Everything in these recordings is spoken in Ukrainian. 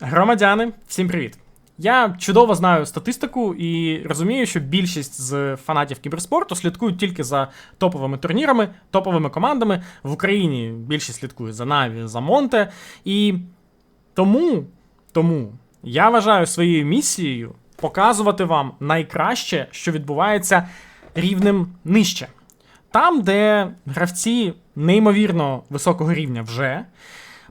Громадяни, всім привіт! Я чудово знаю статистику і розумію, що більшість з фанатів кіберспорту слідкують тільки за топовими турнірами, топовими командами. В Україні більшість слідкує за Наві, за Монте. І тому, тому я вважаю своєю місією показувати вам найкраще, що відбувається рівнем нижче. Там, де гравці неймовірно високого рівня вже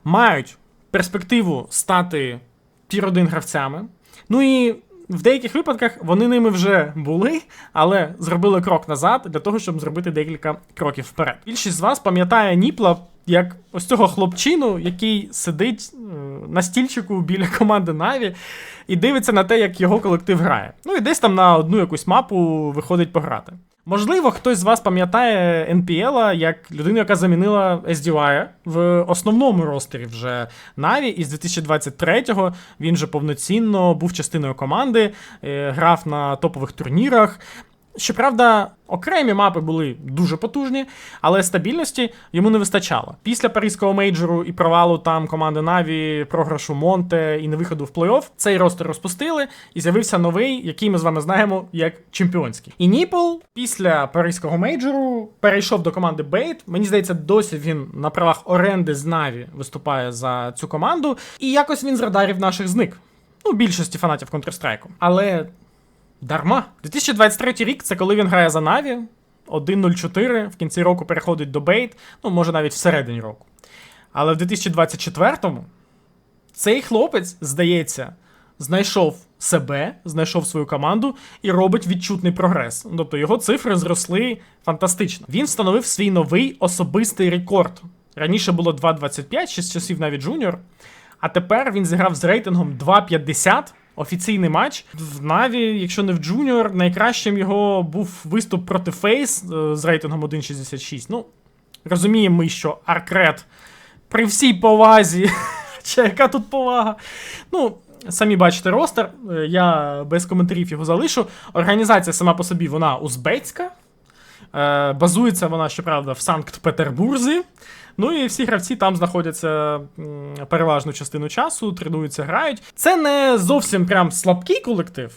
мають перспективу стати тір-1 гравцями. Ну і в деяких випадках вони ними вже були, але зробили крок назад для того, щоб зробити декілька кроків вперед. Більшість з вас пам'ятає Ніпла як ось цього хлопчину, який сидить е, на стільчику біля команди Наві і дивиться на те, як його колектив грає. Ну і десь там на одну якусь мапу виходить пограти. Можливо, хтось з вас пам'ятає NPL як людину, яка замінила SDY в основному ростері вже Наві, і з 2023-го він вже повноцінно був частиною команди, е, грав на топових турнірах. Щоправда, окремі мапи були дуже потужні, але стабільності йому не вистачало. Після паризького мейджору і провалу там команди Наві, програшу Монте і невиходу в плей-офф, цей ростер розпустили, і з'явився новий, який ми з вами знаємо як чемпіонський. І Ніпл після паризького мейджору перейшов до команди Бейт. Мені здається, досі він на правах оренди з Наві виступає за цю команду, і якось він з радарів наших зник. Ну, більшості фанатів Counter-Strike. Але Дарма. 2023 рік це коли він грає за Наві. 1.04, в кінці року переходить до Бейт, ну, може навіть всередині року. Але в 2024-му цей хлопець, здається, знайшов себе, знайшов свою команду і робить відчутний прогрес. Тобто його цифри зросли фантастично. Він встановив свій новий особистий рекорд. Раніше було 2.25, ще з часів навіть Джуніор. А тепер він зіграв з рейтингом 2.50 офіційний матч. В Наві, якщо не в Джуніор, найкращим його був виступ проти Фейс е, з рейтингом 1.66. Ну, розуміємо ми, що Аркрет при всій повазі. Чи яка тут повага? Ну, самі бачите ростер, е, я без коментарів його залишу. Організація сама по собі вона узбецька. Е, Базується вона, щоправда, в Санкт-Петербурзі. Ну і всі гравці там знаходяться переважну частину часу, тренуються, грають. Це не зовсім прям слабкий колектив.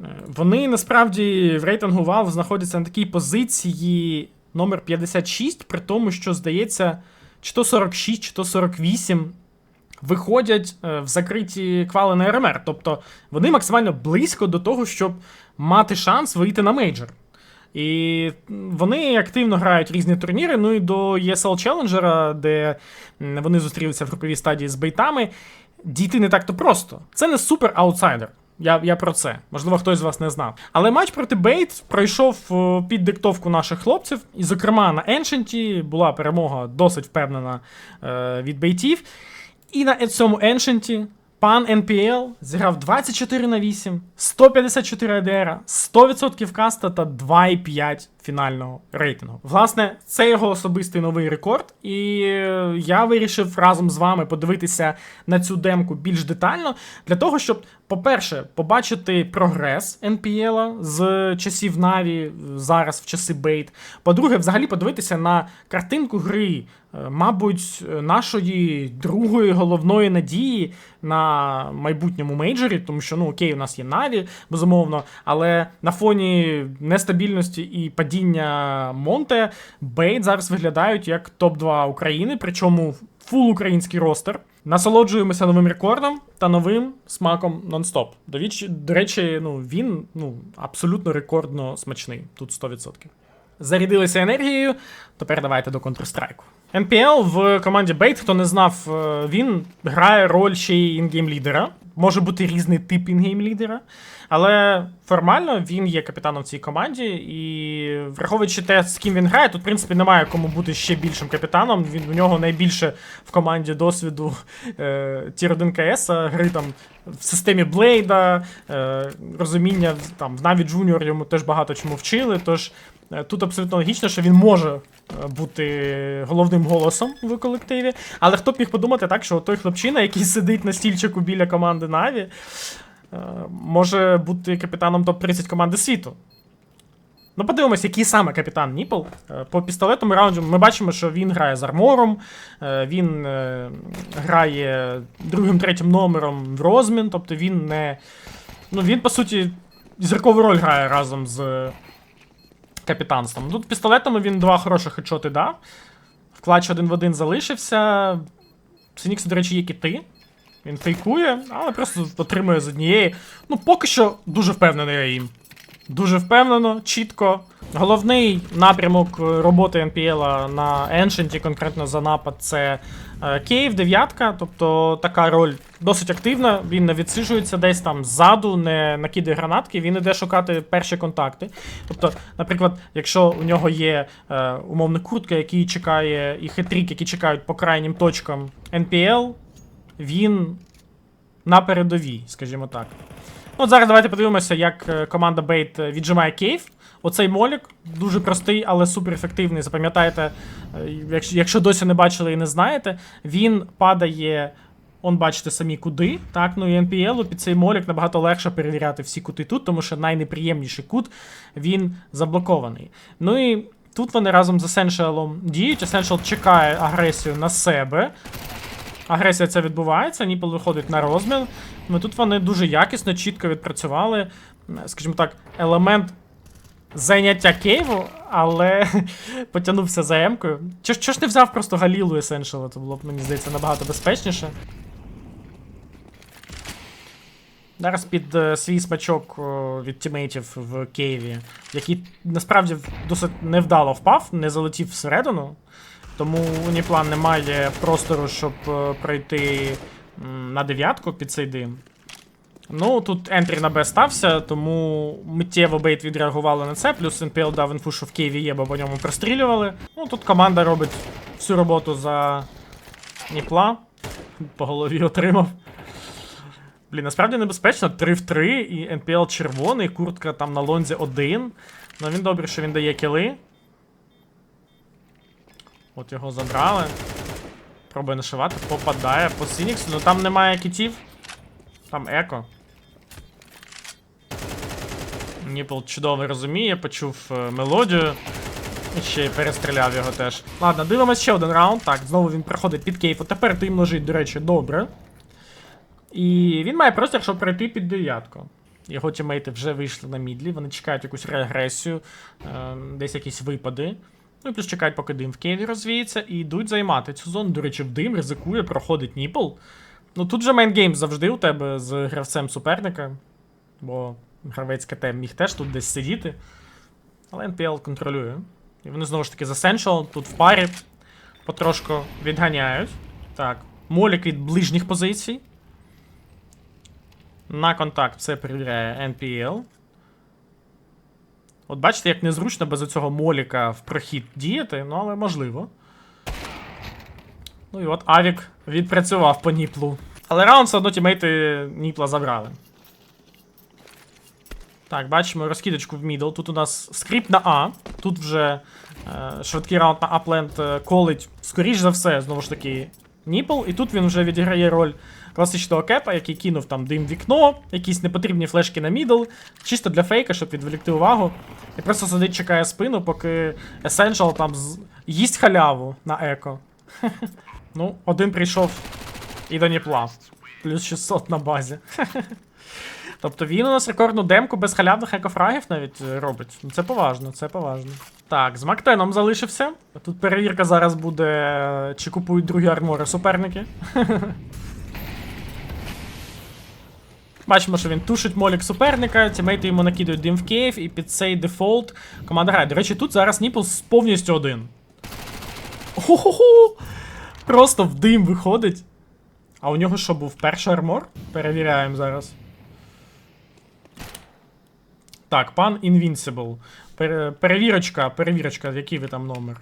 Е, Вони насправді в рейтингу Valve знаходяться на такій позиції номер 56, при тому, що здається, чи то 46, чи то 48 виходять е, в закриті квали на РМР. Тобто вони максимально близько до того, щоб мати шанс вийти на мейджор. І вони активно грають різні турніри. Ну і до ESL Challenger, де вони зустрілися в груповій стадії з бейтами, дійти не так-то просто. Це не супер аутсайдер. Я, я про це. Можливо, хтось з вас не знав. Але матч проти Бейт пройшов е, під диктовку наших хлопців. І, зокрема, на Еншенті була перемога досить впевнена е, від бейтів. І на цьому Еншенті пан NPL зіграв 24 на 8, 154 АДР, 100% каста та 2,5 фінального рейтингу. Власне, це його особистий новий рекорд, і е, я вирішив разом з вами подивитися на цю демку більш детально для того, щоб, по-перше, побачити прогрес NPL з часів Наві зараз в часи Бейт. По-друге, взагалі подивитися на картинку гри. е, Мабуть, нашої другої головної надії на майбутньому мейджорі, тому що ну окей, у нас є Наві, безумовно, але на фоні нестабільності і падіння Монте Бейт зараз виглядають як топ-2 України, причому фул український ростер. Насолоджуємося новим рекордом та новим смаком нон-стоп. До. До речі, ну він ну абсолютно рекордно смачний. Тут 100%. Зарядилися енергією. Тепер давайте до Counter-Strike. NPL в команді Bait, хто не знав, е, він грає роль ще й інгейм лідера. Може бути різний тип інгейм лідера. Але формально він є капітаном в цій команді, і враховуючи те, з ким він грає, тут, в принципі, немає кому бути ще більшим капітаном. Він у нього найбільше в команді досвіду е, Тір 1 КС, гри там в системі Блейда, е, розуміння там в Наві Джуніор йому теж багато чому вчили. Тож е, тут абсолютно логічно, що він може е, бути головним голосом в колективі. Але хто б міг подумати так, що той хлопчина, який сидить на стільчику біля команди Наві, може бути капітаном топ-30 команди світу. Ну, подивимось, який саме капітан Ніпл. Е, По пістолетному раунду ми бачимо, що він грає з армором, е, він е, грає другим, третім номером в розмін, тобто він не. Ну, він, по суті, зіркову роль грає разом з капітанством. Тут пістолетами він два хороших хедшоти дав. В клатч один в один залишився. Синікс, до речі, є кіти. Він фейкує, але просто отримує з однієї. Ну, поки що дуже впевнений я. Дуже впевнено, чітко. Головний напрямок е, роботи NPL на Ancient, конкретно за напад, це е, Кейв, дев'ятка. Тобто така роль досить активна. Він не відсиджується десь там ззаду, не накидає гранатки, він іде шукати перші контакти. Тобто, наприклад, якщо у нього є е, умовно куртка, який чекає, і хитрік, які чекають по крайнім точкам NPL, він на передовій, скажімо так. Ну, От зараз давайте подивимося, як е, команда Бейт е, віджимає кейв. Оцей молік дуже простий, але супер ефективний. Запам'ятайте, е, якщо досі не бачили і не знаєте, він падає. Он бачите самі куди. Так, ну і NPL під цей молік набагато легше перевіряти всі кути тут, тому що найнеприємніший кут він заблокований. Ну і тут вони разом з Essential діють. Essential чекає агресію на себе. Агресія ця відбувається, Ніпл виходить на розмін. Ну тут вони дуже якісно, чітко відпрацювали, скажімо так, елемент зайняття Кейву, але потягнувся за Емкою. Ж- чо ж не взяв просто Галілу Essential, це було б, мені здається, набагато безпечніше. Зараз під е, свій смачок о, від тімейтів в Києві, який насправді досить невдало впав, не залетів всередину. Тому Уніплан не має простору, щоб е, пройти на дев'ятку під цей дим. Ну, тут ентрі на Б стався, тому миттєво бейт відреагували на це, плюс НПЛ дав інфу, що в Києві є, бо по ньому прострілювали. Ну, тут команда робить всю роботу за Ніпла. По голові отримав. Блін, насправді небезпечно. 3 в 3, і НПЛ червоний, куртка там на лонзі 1. Ну він добре, що він дає кіли. От його забрали. Пробує нашивати, попадає по Сініксу, ну там немає кітів. Там еко. Ніпл чудово розуміє, почув е, мелодію. І ще й перестріляв його теж. Ладно, дивимось ще один раунд. Так, знову він проходить під кейфу. Тепер тим лежить, до речі, добре. І він має простір, щоб пройти під дев'ятку. Його тімейти вже вийшли на мідлі, вони чекають якусь реагресію, е, десь якісь випади. Ну і плюс чекають, поки дим в Києві розвіється, і йдуть займати цю зону. До речі, в дим ризикує, проходить Ніпл. Ну тут же мейнгейм завжди у тебе з гравцем суперника, бо гравець КТ міг теж тут десь сидіти. Але NPL контролює. І вони знову ж таки з Essential тут в парі потрошку відганяють. Так, молік від ближніх позицій. На контакт все перевіряє NPL. От бачите, як незручно без оцього моліка в прохід діяти, ну але можливо. Ну і от Авік відпрацював по Ніплу. Але раунд все одно тімейти Ніпла забрали. Так, бачимо розкидочку в мідл. Тут у нас скрипт на А. Тут вже е, швидкий раунд на апленд колить, скоріш за все, знову ж таки, Ніпл. І тут він вже відіграє роль класичного кепа, який кинув там дим вікно, якісь непотрібні флешки на мідл, чисто для фейка, щоб відволікти увагу. І просто сидить, чекає спину, поки Essential там з... їсть халяву на еко. Ну, один прийшов і до Ніпла. Плюс 600 на базі. Тобто він у нас рекордну демку без халявних екофрагів навіть е, робить. Ну, Це поважно, це поважно. Так, з Мактеном залишився. Тут перевірка зараз буде, е, чи купують другі армори суперники. Бачимо, що він тушить молік суперника, тімейти йому накидують дим в Київ, і під цей дефолт команда грає. До речі, тут зараз Ніплс повністю один. Хо-хо-хо! Просто в дим виходить. А у нього що був перший армор? Перевіряємо зараз. Так, пан Invincible. Пере- перевірочка, перевірочка, який ви там номер?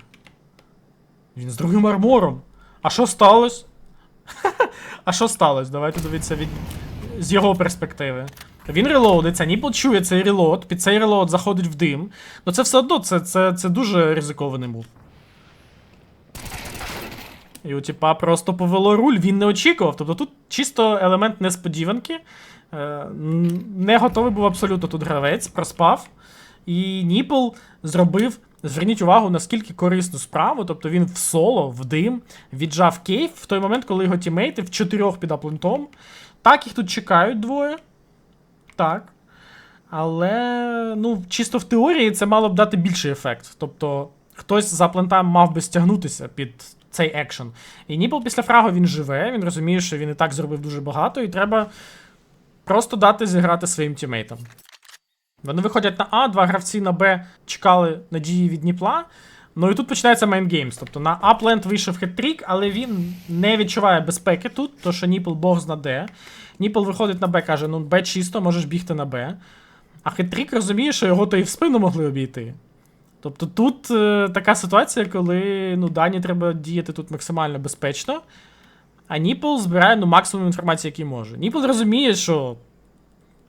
Він з другим армором. А що сталося? а що сталося? Давайте дивитися від... з його перспективи. Він релоудиться, Ніпл чує цей релоад, під цей релоад заходить в дим. Ну це все одно, це, це, це дуже ризикований мув. І у типа просто повело руль, він не очікував. Тобто тут чисто елемент несподіванки. Е, не готовий був абсолютно тут гравець, проспав. І Ніпл зробив, зверніть увагу, наскільки корисну справу. Тобто він в соло, в дим, віджав кейв в той момент, коли його тімейти в чотирьох під аплентом. Так, їх тут чекають двоє. Так. Але, ну, чисто в теорії це мало б дати більший ефект. Тобто, хтось за плента мав би стягнутися під цей екшен. І Ніпл після фрагу він живе, він розуміє, що він і так зробив дуже багато, і треба просто дати зіграти своїм тімейтам. Вони виходять на А, два гравці на Б чекали надії від Дніпла. Ну і тут починається мейнгеймс. Тобто на Апленд вийшов хет-трік, але він не відчуває безпеки тут, то що Ніпл Бог зна де. Ніпл виходить на Б, каже: ну Б чисто, можеш бігти на Б. А хет-трік розуміє, що його то і в спину могли обійти. Тобто тут е, така ситуація, коли ну, Дані треба діяти тут максимально безпечно. А Ніпл збирає ну, максимум інформації, який може. Ніпл розуміє, що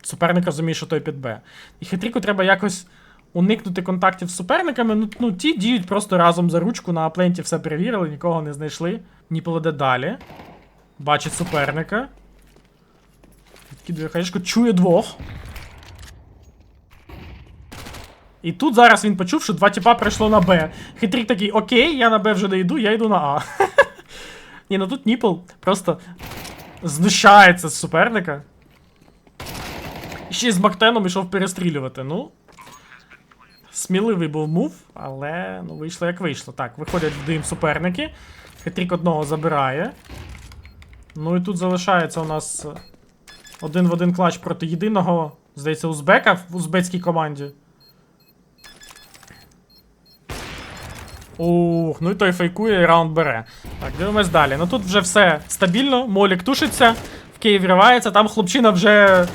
суперник розуміє, що той під Б. І хитріку треба якось уникнути контактів з суперниками. Ну, ну ті діють просто разом за ручку на апленті, все перевірили, нікого не знайшли. Ніпл іде далі. Бачить суперника. Відкидує хаєшку, чує двох. І тут зараз він почув, що два тіпа прийшло на Б. Хитрік такий, окей, я на Б вже не я йду на А. Ні, ну тут Ніпл просто знущається з суперника. Ще й з Мактеном ішов перестрілювати. Ну. Сміливий був мув, але ну, вийшло як вийшло. Так, виходять в дим суперники. Хитрік одного забирає. Ну і тут залишається у нас один в один клач проти єдиного, здається, узбека в узбецькій команді. Ух, ну і той фейкує і раунд бере. Так, дивимось далі. Ну тут вже все стабільно, Молік тушиться, в Київ вривається, там хлопчина вже.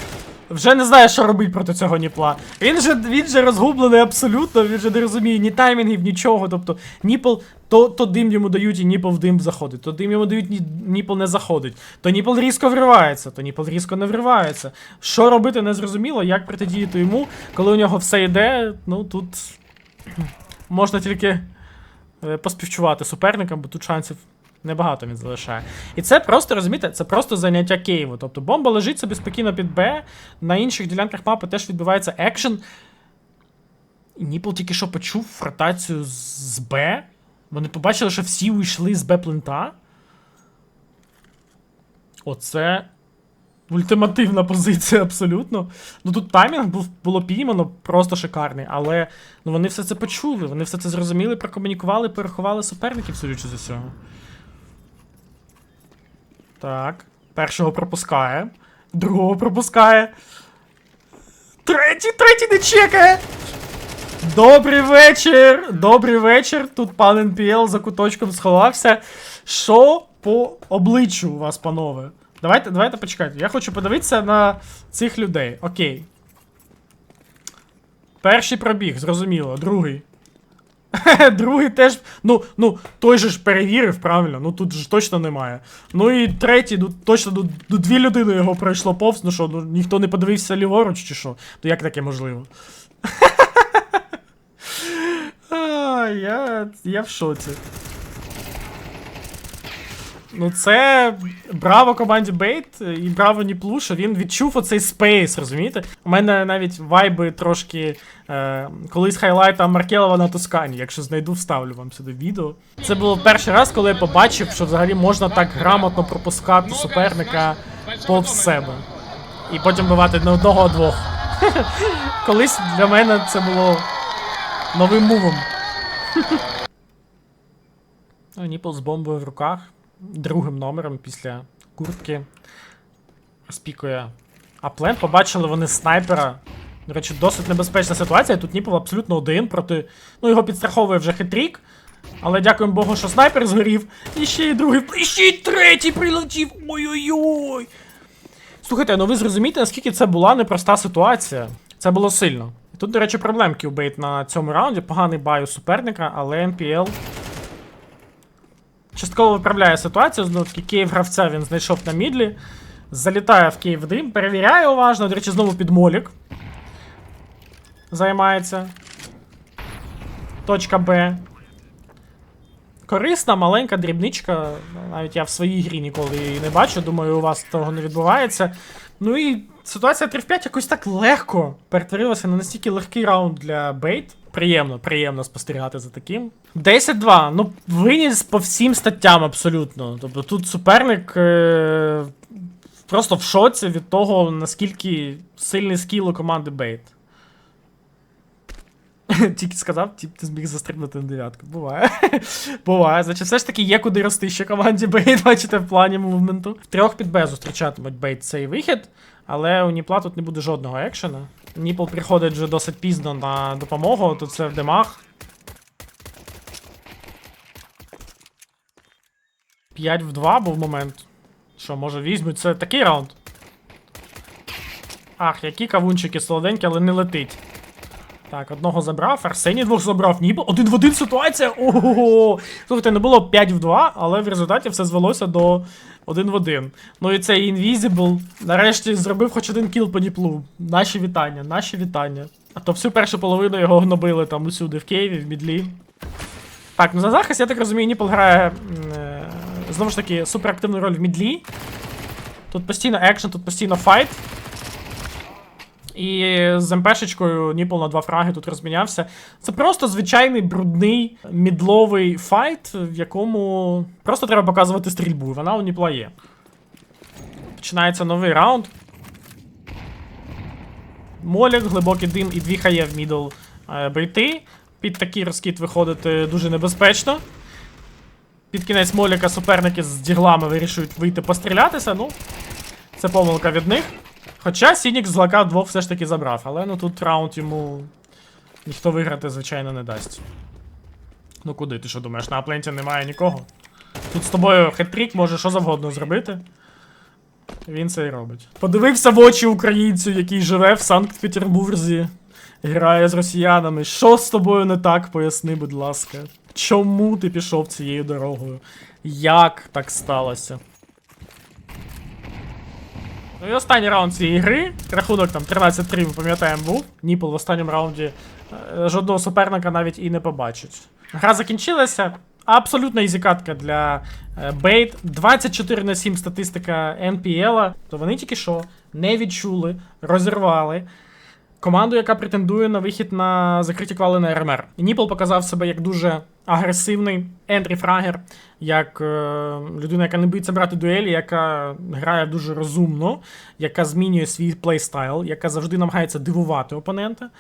Вже не знає, що робити проти цього Ніпла. Він же він же розгублений абсолютно, він же не розуміє ні таймінгів, нічого. Тобто Ніпл, то, то дим йому дають, і Ніпл в дим заходить, то дим йому дають, ні, Ніпл не заходить. То Ніпл різко вривається, то Ніпл різко не вривається. Що робити не зрозуміло, як протидіяти йому, коли у нього все йде, ну тут можна тільки поспівчувати суперникам, бо тут шансів небагато він залишає. І це просто, розумієте, це просто заняття Києву. Тобто бомба лежить собі спокійно під Б, на інших ділянках мапи теж відбувається екшен. Ніпл тільки що почув ротацію з Б. Вони побачили, що всі уйшли з Б-плента. Оце ультимативна позиція абсолютно. Ну тут таймінг був було піймано просто шикарний, але ну, вони все це почули, вони все це зрозуміли, прокомунікували, порахували суперників, судячи з усього. Так. Першого пропускає. Другого пропускає. Третій, третій не чекає. Добрий вечір! Добрий вечір. Тут пан НПЛ за куточком сховався. Що по обличчю у вас, панове? Давайте, давайте почекайте. Я хочу подивитися на цих людей. Окей. Перший пробіг, зрозуміло. Другий. Другий теж. Ну, ну, той же ж перевірив, правильно. Ну тут ж точно немає. Ну і третій, ну точно ну, ну, дві людини його пройшло повз. Ну що, ну ніхто не подивився ліворуч чи що? То як таке можливо? А, я, я в шоці. Ну, це браво команді Бейт і браво Ніплу, що він відчув оцей спейс, розумієте? У мене навіть вайби трошки е, колись хайлайта Маркелова на Тускані. Якщо знайду, вставлю вам сюди відео. Це було перший раз, коли я побачив, що взагалі можна так грамотно пропускати суперника повз себе. І потім бивати не одного, двох. Колись для мене це було новим мувом. Ну, Ніпл з бомбою в руках. Другим номером після куртки. Розпікує. Плен побачили вони снайпера. До речі, досить небезпечна ситуація. Тут Ніпл абсолютно один проти. Ну, його підстраховує вже хитрік. Але дякуємо Богу, що снайпер згорів. І ще й другий. І ще й третій прилетів. Ой-ой-ой. Слухайте, ну ви зрозумієте, наскільки це була непроста ситуація. Це було сильно. Тут, до речі, проблемки у Бейт на цьому раунді. Поганий бай у суперника, але НПЛ частково виправляє ситуацію. Знову таки, Київ гравця він знайшов на мідлі. Залітає в Київ дим, перевіряє уважно. До речі, знову під молік. Займається. Точка Б. Корисна, маленька дрібничка. Навіть я в своїй грі ніколи її не бачу. Думаю, у вас того не відбувається. Ну і ситуація 3 в 5 якось так легко перетворилася на настільки легкий раунд для Бейт. Приємно, приємно спостерігати за таким. 10-2. Ну, виніс по всім статтям абсолютно. Тобто тут суперник е- просто в шоці від того, наскільки сильний скіл у команди Бейт. Тільки сказав, тип, ти зміг застрибнути на дев'ятку. Буває. Буває. Значить, все ж таки є куди рости ще команді Бейт, бачите, в плані мувменту. Трьох під Б зустрічатимуть Бейт цей вихід, але у Ніпла тут не буде жодного екшена. Ніпл приходить вже досить пізно на допомогу, тут це в демах. 5 в 2 був момент. Що, може візьмуть? Це такий раунд. Ах, які кавунчики солоденькі, але не летить. Так, одного забрав, Арсеній двох забрав. Ніби один в один ситуація. Ого. Слухайте, не було 5 в 2, але в результаті все звелося до 1 в 1. Ну і цей Invisible нарешті зробив хоч один кіл по Дніплу. Наші вітання, наші вітання. А то всю першу половину його гнобили там усюди, в Києві, в Мідлі. Так, ну за захист, я так розумію, Ніпл грає е, знову ж таки суперактивну роль в Мідлі. Тут постійно екшен, тут постійно файт. І з МПшечкою Ніпл на два фраги тут розмінявся. Це просто звичайний брудний мідловий файт, в якому просто треба показувати стрільбу. Вона у Ніпла є. Починається новий раунд. Молік, глибокий дим і дві хає в мідл е. Під такий розкид виходити дуже небезпечно. Під кінець Моліка суперники з діглами вирішують вийти пострілятися. Ну, це помилка від них. Хоча Сінік з лака двох все ж таки забрав, але ну тут раунд йому ніхто виграти, звичайно, не дасть. Ну куди, ти що думаєш, на апленті немає нікого? Тут з тобою хет-трік може що завгодно зробити. Він це і робить. Подивився в очі українцю, який живе в Санкт-Петербурзі, грає з росіянами. Що з тобою не так, поясни, будь ласка. Чому ти пішов цією дорогою? Як так сталося? Ну і останній раунд цієї гри. Рахунок там 13-3, ми пам'ятаємо, був. Ніпл в останньому раунді е, жодного суперника навіть і не побачить. Гра закінчилася. Абсолютна ізікатка для е, Бейт. 24 на 7 статистика NPL. То вони тільки що не відчули, розірвали команду, яка претендує на вихід на закриті квали на РМР. Ніпл показав себе як дуже агресивний ентрі фрагер, як е, людина, яка не боїться брати дуелі, яка грає дуже розумно, яка змінює свій плейстайл, яка завжди намагається дивувати опонента.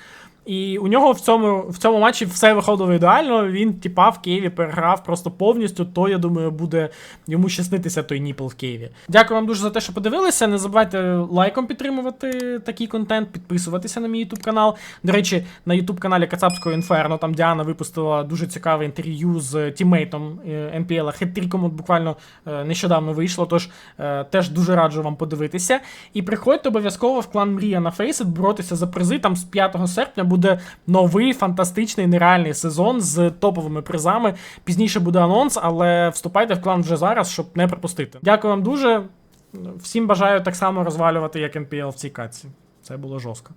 І у нього в цьому, в цьому матчі все виходило ідеально. Він, типа, в Києві переграв просто повністю. То, я думаю, буде йому щаститися той Ніпл в Києві. Дякую вам дуже за те, що подивилися. Не забувайте лайком підтримувати такий контент, підписуватися на мій YouTube канал. До речі, на YouTube каналі Кацапського Інферно там Діана випустила дуже цікаве інтерв'ю з тіммейтом НПЛ. Хет-тріком буквально е, нещодавно вийшло. Тож е, теж дуже раджу вам подивитися. І приходьте обов'язково в клан Мрія на Фейсит боротися за призи. Там з 5 серпня буде новий фантастичний нереальний сезон з топовими призами. Пізніше буде анонс, але вступайте в клан вже зараз, щоб не пропустити. Дякую вам дуже. Всім бажаю так само розвалювати, як НПЛ в цій катці. Це було жорстко.